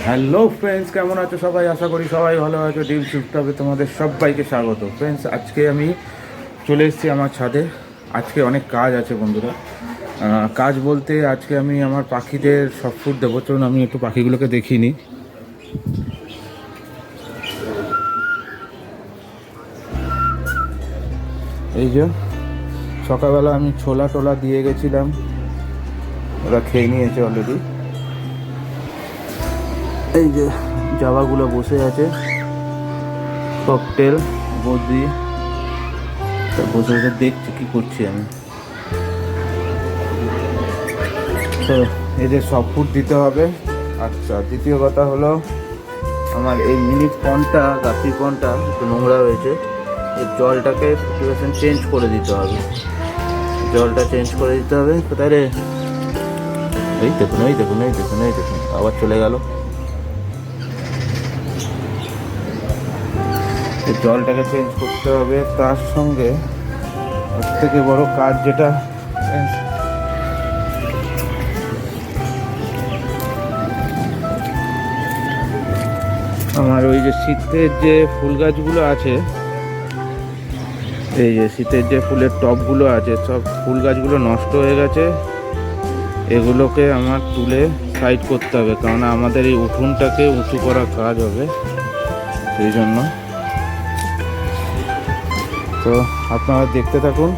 Hello friends কেমন আছো সবাই? আশা করি সবাই ভালো আছো। ডিম সুপ্ত হবে তোমাদের সবাইকে স্বাগত। ফ্রেন্ডস আজকে আমি চলে এসেছি আমার ছাদে। আজকে অনেক কাজ আছে বন্ধুরা। কাজ বলতে আজকে আমি আমার পাখিদের সব ফুড দেবো। চলুন, আমি একটু পাখিগুলোকে দেখিয়ে নিই। এই যে, সকালবেলা আমি ছোলা টোলা দিয়ে গেছিলাম। ওরা খেয়ে নিয়েছে অলরেডি এই যে জাবাগুলো বসে আছে। ককটেল বদ্রি তা বসে বসে দেখছি কি করছি আমি। তো এদের সব ফুড দিতে হবে। আচ্ছা দ্বিতীয় কথা হলো, আমার এই মিনি পনটা গাপি পনটা, একটু নোংরা হয়েছে এই জলটাকে ফিফটি চেঞ্জ করে দিতে হবে। জলটা চেঞ্জ করে দিতে হবে। রে? এই দেখুন এই দেখুন এই দেখুন এই দেখুন, আবার চলে গেল। জলটাকে চেঞ্জ করতে হবে। তার সঙ্গে সব থেকে বড় কাজ যেটা, আমার ওই যে শীতের যে ফুল গাছগুলো আছে, এই যে শীতের যে ফুলের টবগুলো আছে, সব ফুল গাছগুলো নষ্ট হয়ে গেছে। এগুলোকে আমার তুলে সাইড করতে হবে কারণ আমাদের এই উঠোনটাকে উঁচু করা কাজ হবে, সেই জন্য। তো আপনারা দেখতে থাকুন।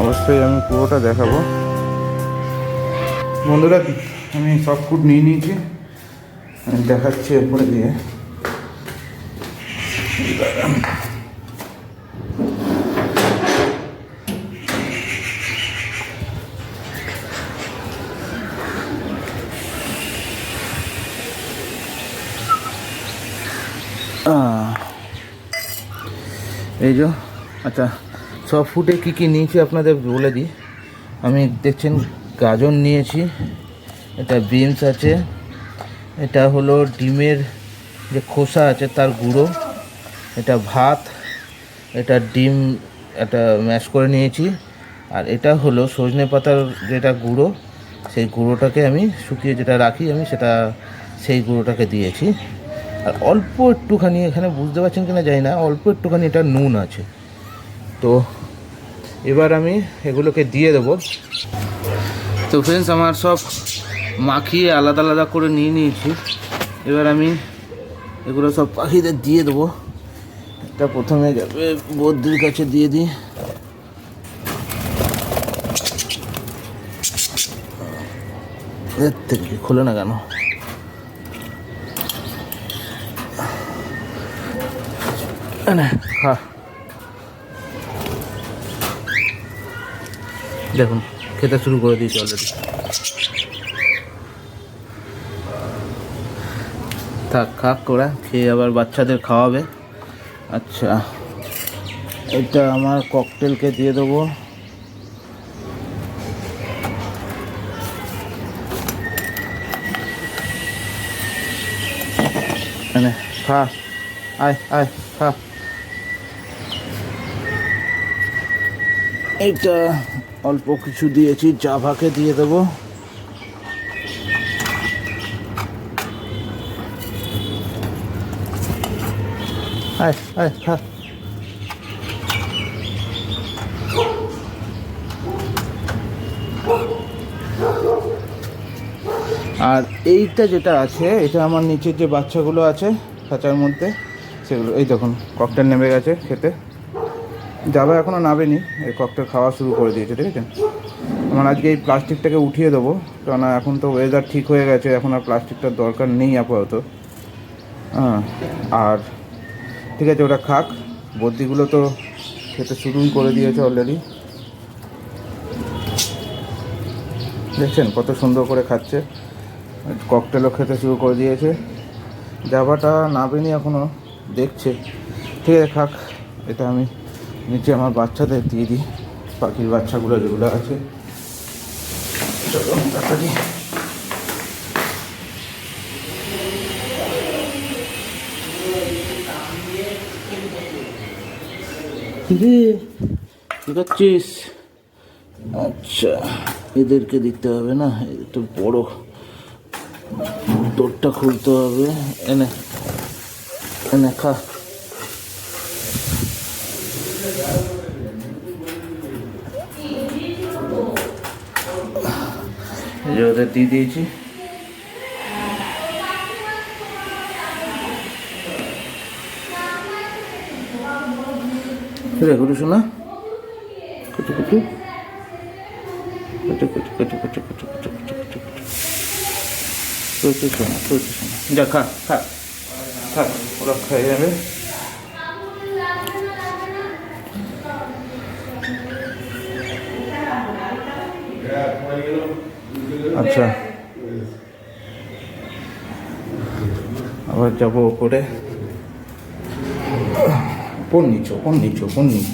অবশ্যই আমি পুরোটা দেখাবো। বন্ধুরা, আমি সব ফুড নিয়ে নিয়েছি। দেখাচ্ছি এরপরে দিয়ে আহ। এই যে আচ্ছা সব ফুটে কী কী নিয়েছি আপনাদের বলে দিই। আমি দেখছেন গাজর নিয়েছি, এটা বিনস আছে, এটা হলো ডিমের যে খোসা আছে তার গুঁড়ো, এটা ভাত, এটা ডিম এটা ম্যাশ করে নিয়েছি, আর এটা হলো সজনে পাতার যেটা গুঁড়ো, সেই গুঁড়োটাকে আমি শুকিয়ে যেটা রাখি, আমি সেটা, সেই গুঁড়োটাকে দিয়েছি। আর অল্প একটুখানি, এখানে বুঝতে পারছেন কিনা জানি না, অল্প একটুখানি এটা নুন আছে। তো এবার আমি এগুলোকে দিয়ে দেবো। তো ফ্রেন্ডস আমার সব মাখিয়ে আলাদা আলাদা করে নিয়ে নিয়েছি। এবার আমি এগুলো সব পাখিদের দিয়ে দেবো। এটা প্রথমে যাবে বদ্রির কাছে দিয়ে দিই। এর থেকে খোলে না কেন? খা দেখুন, খেতে শুরু করে দিয়েছি অলরেডি থাক, খাক করে খেয়ে আবার বাচ্চাদের খাওয়াবে। আচ্ছা এটা আমার ককটেলকে দিয়ে দেবো। খা। আয় আয়, খা। এইটা অল্প কিছু দিয়েছি, জাভাকে দিয়ে দেবো। আর এইটা যেটা আছে, এটা আমার নিচের যে বাচ্চাগুলো আছে, খাঁচার মধ্যে, সেগুলো, এই দেখুন, ককটেল নেমে গেছে খেতে। যাবে এখনও নাবেনি এই ককটেল খাওয়া শুরু করে দিয়েছে আছে আমার আজকে এই প্লাস্টিকটাকে উঠিয়ে দেবো, কেননা এখন তো ওয়েদার ঠিক হয়ে গেছে, এখন আর প্লাস্টিকটার দরকার নেই আপাতত। হ্যাঁ আর ঠিক আছে, ওটা খাক বদ্যিগুলো তো খেতে শুরুই করে দিয়েছে অলরেডি দেখছেন কত সুন্দর করে খাচ্ছে ককটেলও খেতে শুরু করে দিয়েছে। জাবাটা নাবেনি এখনও দেখছে। ঠিক আছে, খাক, এটা আমি নিচে আমার বাচ্চাদের দিয়ে দিই। পাখির বাচ্চাগুলো যেগুলো আছে। চলো তাড়াতাড়ি। রে কি আচ্ছা এদেরকে দিতে হবে না তো বড়। তোরটা খুলতে হবে। এনে এনে খা। যে ওদের দিয়ে দিয়েছি। রে কুটু শোনা। কুটু কুটু। কুটু কুটু কুটু কুটু কুটু কুটু কুটু কুটু কুটু কুটু। শোনা কুটু শোনা। যা, খা খা। খা, ওরা খেয়ে যাবে আচ্ছা। আবার যাব ওপরে কোন নিচো কোন নিচো, কোন নিচ?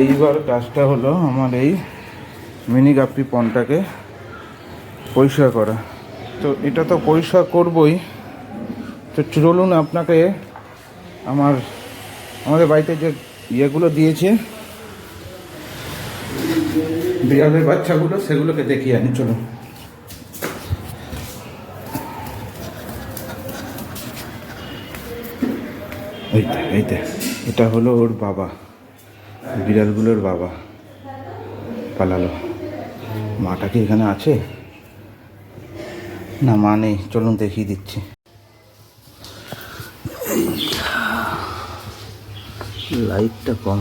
এইবার কাজটা হলো আমার এই মিনি গাপ্পি পনটাকে পরিষ্কার করা। তো এটা তো পরিষ্কার করবই। তো চলুন আপনাকে আমার, আমাদের বাড়িতে যে ইয়েগুলো দিয়েছে বিড়ালের বাচ্চাগুলো সেগুলোকে দেখিয়ে আনি এইটা এইটা এটা হলো ওর বাবা। বিড়ালগুলোর বাবা পালালো। মাটা কি এখানে আছে? না, মা নেই, চলুন দেখিয়ে দিচ্ছি। লাইটটা কম।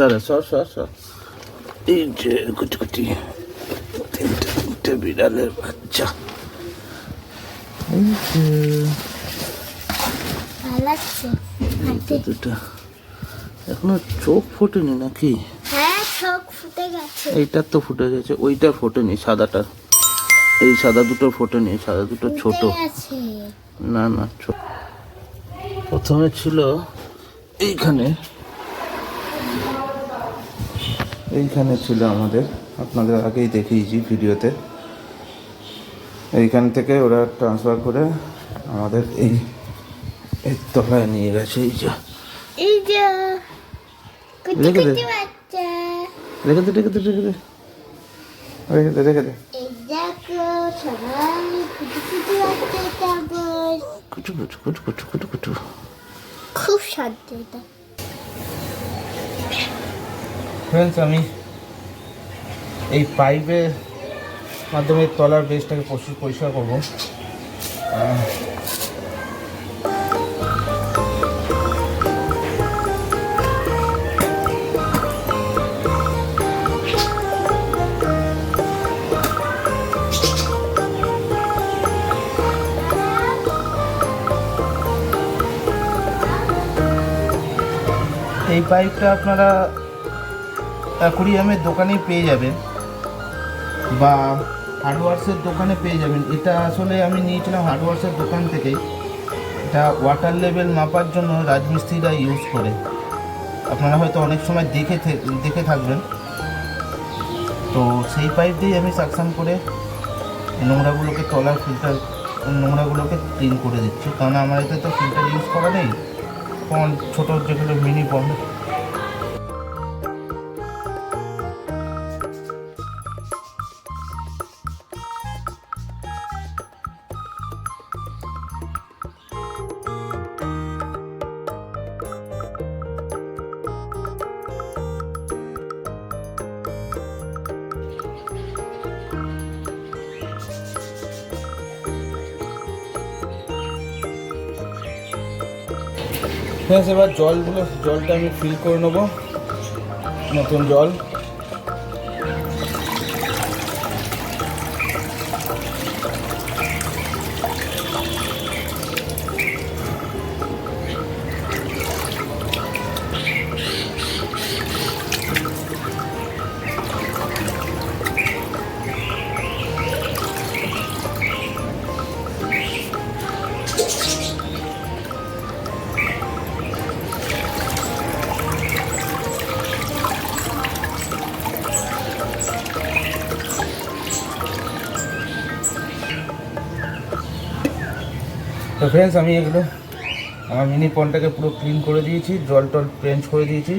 দাঁড়া সর সর সর। এই যে কুচি কুচি তিনটে তিনটে বিড়ালের বাচ্চা। এই যে। দুটা। এখনও চোখ ফোটেনি নাকি? হ্যাঁ চোখ ফুটে গেছে। এইটার তো ফুটে গেছে ওইটার ফোটেনি সাদাটার এই সাদা দুটো ফোটেনি সাদা দুটো ছোট। না না ছোট প্রথমে ছিল এইখানে। এইখানে ছিল আমাদের। আপনাদের আগেই দেখিয়েছি ভিডিওতে। এইখান থেকে ওরা ট্রান্সফার করে আমাদের এই এই তলায় নিয়ে গেছে এই যে। এই যে রেখে দে। রেখে দে রেখে দে রেখে দে। রেখে দে রেখে দে। এই দেখো সবাই কুচি কুচি কুটু খুব শান্ত এটা। ফ্রেন্ডস আমি এই পাইপের মাধ্যমে তলার বেসটাকে পরিষ্কার পরিষ্কার করব। এই পাইপটা আপনারা অ্যাকুরিয়ামের দোকানেই পেয়ে যাবেন। বা হার্ডওয়ার্সের দোকানে পেয়ে যাবেন। এটা আসলে আমি নিয়েছিলাম হার্ডওয়ার্সের দোকান থেকেই। এটা ওয়াটার লেভেল মাপার জন্য রাজমিস্ত্রিরা ইউজ করে। আপনারা হয়তো অনেক সময় দেখে দেখে থাকবেন। তো সেই পাইপ দিয়েই আমি সাকশন করে নোংরাগুলোকে তলার ফিল্টার নোংরাগুলোকে ক্লিন করে দিচ্ছি। কারণ আমার এতে তো ফিল্টার ইউজ করা নেই। ছোটো যেগুলো মিনি পন্ড ব্যাস এবার জলগুলো জলটা আমি ফিল করে নেব। নতুন জল। তো ফ্রেন্ডস আমি এগুলো আমার মিনি পনটাকে পুরো ক্লিন করে দিয়েছি, জল টল চেঞ্জ করে দিয়েছি।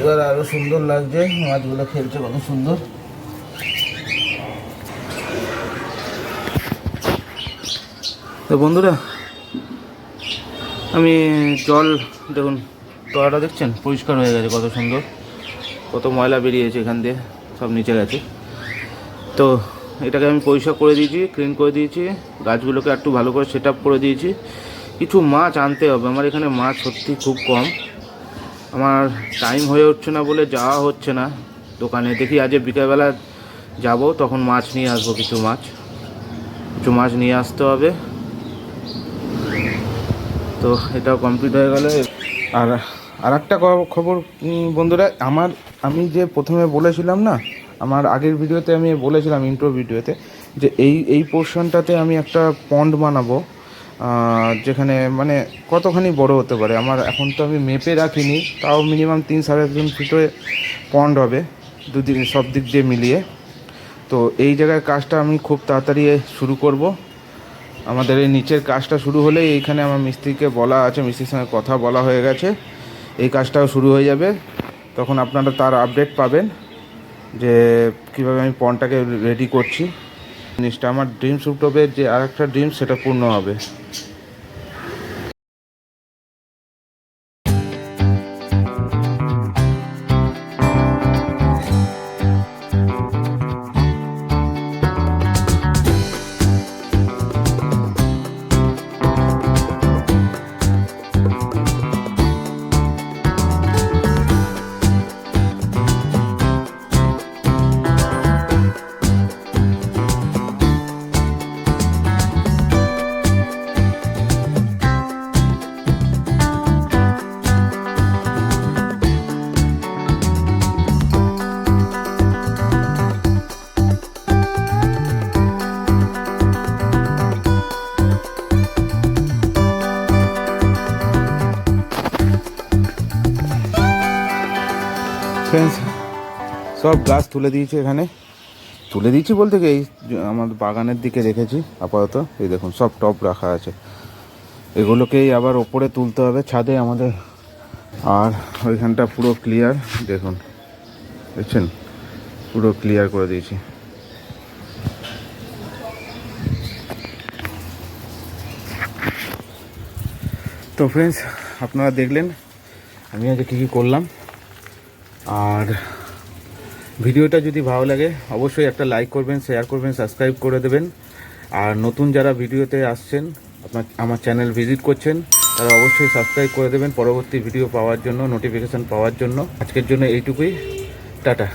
এবার আরও সুন্দর লাগছে, মাছগুলো খেলছে কত সুন্দর। তো বন্ধুরা, আমি জল, দেখুন, তলাটা দেখছেন? পরিষ্কার হয়ে গেছে কত সুন্দর। কত ময়লা বেরিয়েছে এখান দিয়ে, সব নিচে গেছে। তো এটাকে আমি পরিষ্কার করে দিয়েছি ক্লিন করে দিয়েছি, গাছগুলোকে একটু ভালো করে সেট করে দিয়েছি। কিছু মাছ আনতে হবে, আমার এখানে মাছ সত্যি খুব কম। আমার টাইম হয়ে উঠছে না বলে যাওয়া হচ্ছে না দোকানে। দেখি আজ বিকেলবেলা যাব, তখন মাছ নিয়ে আসব কিছু মাছ। কিছু মাছ নিয়ে আসতে হবে। তো এটাও কমপ্লিট হয়ে গেল। আর আর একটা খবর বন্ধুরা, আমার, আমি যে প্রথমে বলেছিলাম না আমার আগের ভিডিওতে আমি বলেছিলাম ইন্ট্রো ভিডিওতে যে এই এই পোর্শনটাতে আমি একটা পন্ড বানাবো যেখানে মানে কতখানি বড় হতে পারে। আমার এখন তো আমি মেপে রাখিনি, তাও মিনিমাম তিন সাড়ে তিন ফিটে পন্ড হবে দুদিন সব দিক দিয়ে মিলিয়ে। তো এই জায়গায় কাজটা আমি খুব তাড়াতাড়ি শুরু করব। আমাদের এই নিচের কাজটা শুরু হলেই এইখানে আমার মিস্ত্রিকে বলা আছে, মিস্ত্রির সঙ্গে কথা বলা হয়ে গেছে। এই কাজটাও শুরু হয়ে যাবে। তখন আপনারা তার আপডেট পাবেন। যে কীভাবে আমি পনটাকে রেডি করছি। জিনিসটা, আমার ড্রিমস উঠবে যে আর একটা ড্রিম সেটা পূর্ণ হবে। ফ্রেন্ডস সব গাছ তুলে দিয়েছি এখানে। তুলে দিয়েছি বলতে কি, এই আমার বাগানের দিকে রেখেছি, আপাতত। এই দেখুন, সব টপ রাখা আছে। এগুলোকেই আবার ওপরে তুলতে হবে, ছাদে আমাদের। আর ওইখানটা পুরো ক্লিয়ার দেখুন। দেখছেন? পুরো ক্লিয়ার করে দিয়েছি। তো ফ্রেন্ডস আপনারা দেখলেন, আমি আজকে কী কী করলাম। আর ভিডিওটা যদি ভালো লাগে, অবশ্যই একটা লাইক করবেন শেয়ার করবেন সাবস্ক্রাইব করে দেবেন। আর নতুন যারা ভিডিওতে আসছেন, আপনার, আমার চ্যানেল ভিজিট করছেন, তারা অবশ্যই সাবস্ক্রাইব করে দেবেন। পরবর্তী ভিডিও পাওয়ার জন্য নোটিফিকেশান পাওয়ার জন্য। আজকের জন্য এইটুকুই। টাটা।